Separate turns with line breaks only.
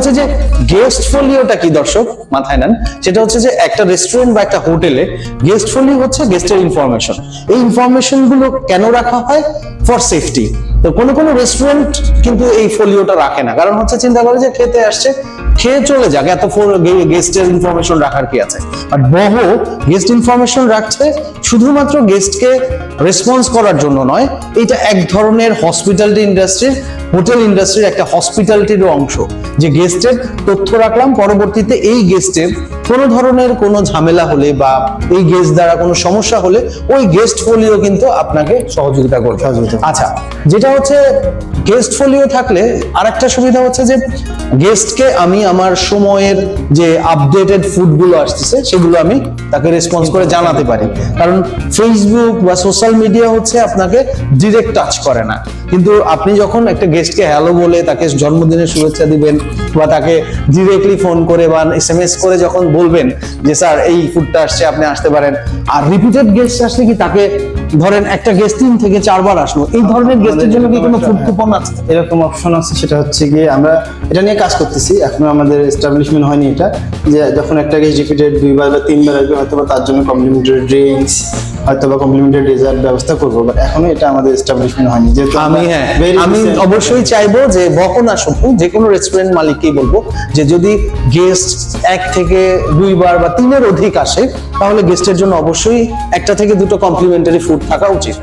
হচ্ছে যে গেস্ট ফোলিওটা কি দর্শক? মাথায় নেন। সেটা হচ্ছে যে একটা রেস্টুরেন্ট বা একটা হোটেলে গেস্ট ফোলিও হচ্ছে গেস্টের ইনফরমেশন এই ইনফরমেশনগুলো কেন রাখা হয়? ফর সেফটি তো কোনো কোনো রেস্টুরেন্ট কিন্তু এই ফোলিওটা রাখে না। কারণ হচ্ছে চিন্তা করে যে খেতে আসছে, খেয়ে চলে যাক। এত গেস্টের ইনফরমেশন রাখার কি আছে? বাট বহ গেস্ট ইনফরমেশন রাখছে শুধুমাত্র গেস্টকে রেসপন্স করার জন্য নয়, এটা এক ধরনের হসপিটালিটি ইন্ডাস্ট্রির হোটেল ইন্ডাস্ট্রির একটা হসপিটালিটির অংশ। যে গেস্টের তথ্য রাখলাম পরবর্তীতে এই গেস্টের কোনো ধরনের কোনো ঝামেলা হলে বা এই গেস্ট দ্বারা কোনো সমস্যা হলে ওই গেস্ট ফোলিও কিন্তু আপনাকে সহযোগিতা করবে।
সহযোগিতা।
আচ্ছা যেটা হচ্ছে গেস্ট ফোলিও থাকলে আরেকটা সুবিধা হচ্ছে যে গেস্টকে আমি আমার সময়ের যে আপডেটেড ফুডগুলো আসতেছে সেগুলো আমি তাকে রেসপন্স করে জানাতে পারি। কারণ ফেসবুক বা সোশ্যাল মিডিয়া হচ্ছে আপনাকে ডিরেক্ট টাচ করে না। কিন্তু আপনি যখন একটা গেস্টকে হ্যালো বলে তাকে জন্মদিনের শুভেচ্ছা দিবেন। বা তাকে ডিরেক্টলি ফোন করে বা এস এম এস করে যখন বলবেন যে স্যার এই ফুডটা আসছে আপনি আসতে পারেন। আর রিপিটেড গেস্ট আসলে কি তাকে ধরেন একটা গেস্ট তিন থেকে চারবার আসলো? এই ধরনের গেস্টের জন্য কি কোনো ফুড কুপন আছে?
এরকম অপশন আছে সেটা হচ্ছে গিয়ে আমরা এটা নিয়ে কাজ করতেছি। এখনও আমাদের এস্টাবলিশমেন্ট হয়নি এটা যে যখন একটা গেস্ট রিপিটেড দুইবার বা তিনবার আসবে হয়তো বা তার জন্য কমপ্লিমেন্টারি ড্রিঙ্কস হয়তো বা কমপ্লিমেন্টারি ডেজার্ট ব্যবস্থা করব। বাট এখনও এটা আমাদের এস্টাবলিশমেন্ট হয়নি যেহেতু
আমি হ্যাঁ আমি অবশ্যই চাইব যে বহন আসুক যে কোনো রেস্টুরেন্ট মালিককেই বলব যে যদি গেস্ট এক থেকে দুইবার বা তিনের অধিক আসে, তাহলে গেস্টের জন্য অবশ্যই একটা থেকে দুটো কমপ্লিমেন্টারি ফুড থাকা উচিত।